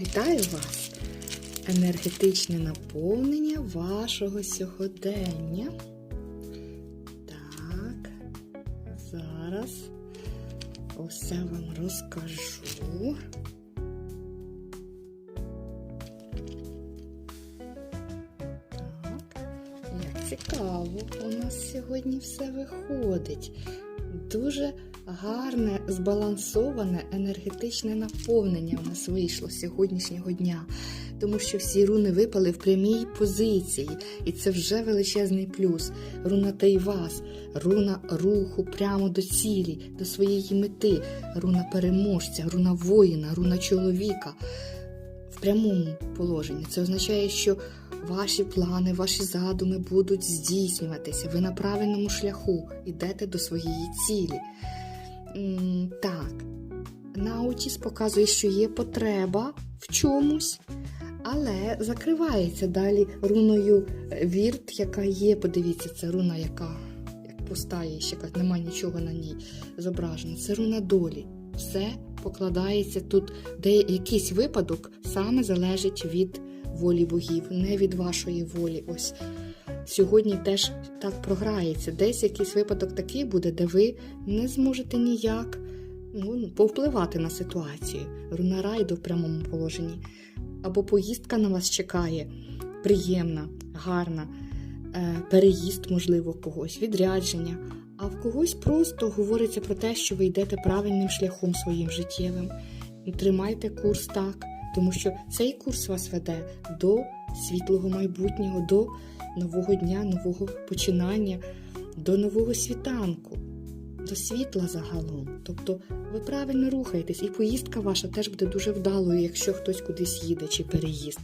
Вітаю вас! Енергетичне наповнення вашого сьогодення. Так, зараз усе вам розкажу. Цікаво, у нас сьогодні все виходить. Дуже гарне, збалансоване енергетичне наповнення у нас вийшло сьогоднішнього дня, тому що всі руни випали в прямій позиції, і це вже величезний плюс. Руна Тайвас, руна руху прямо до цілі, до своєї мети, руна переможця, руна воїна, руна чоловіка. В прямому положенні це означає, що ваші плани, ваші задуми будуть здійснюватися. Ви на правильному шляху йдете до своєї цілі. Так, наутіс показує, що є потреба в чомусь, але закривається далі руною вірт, яка є. Подивіться, це руна, яка як пуста ще немає нічого на ній зображено. Це руна долі. Все покладається тут, де якийсь випадок саме залежить від волі богів, не від вашої волі. Ось сьогодні теж так програється. Десь якийсь випадок такий буде, де ви не зможете ніяк ну, повпливати на ситуацію. Руна райду в прямому положенні. Або поїздка на вас чекає, приємна, гарна, е, переїзд, можливо, когось, відрядження. А в когось просто говориться про те, що ви йдете правильним шляхом своїм життєвим. І Тримайте курс так, тому що цей курс вас веде до світлого майбутнього, до нового дня, нового починання, до нового світанку, до світла загалом. Тобто ви правильно рухаєтесь, і поїздка ваша теж буде дуже вдалою, якщо хтось кудись їде чи переїзд.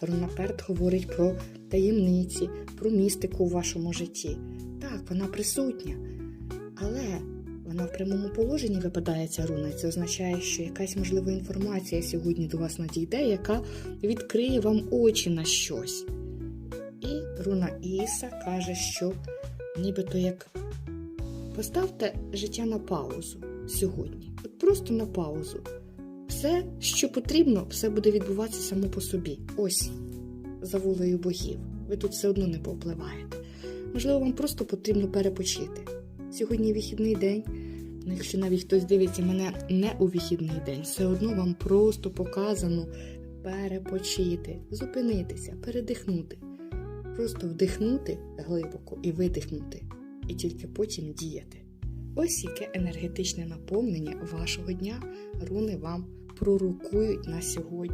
Рунаперт говорить про таємниці, про містику в вашому житті. Так, вона присутня, але вона в прямому положенні випадає ця руна. Це означає, що якась можлива інформація сьогодні до вас надійде, яка відкриє вам очі на щось. І руна Іса каже, що нібито як поставте життя на паузу сьогодні. От просто на паузу. Все, що потрібно, все буде відбуватися само по собі. Ось за волею богів. Ви тут все одно не повпливаєте. Можливо, вам просто потрібно перепочити. Сьогодні вихідний день. Ну, якщо навіть хтось дивиться мене не у вихідний день, все одно вам просто показано перепочити, зупинитися, передихнути. Просто вдихнути глибоко і видихнути, і тільки потім діяти. Ось яке енергетичне наповнення вашого дня руни вам пророкують на сьогодні.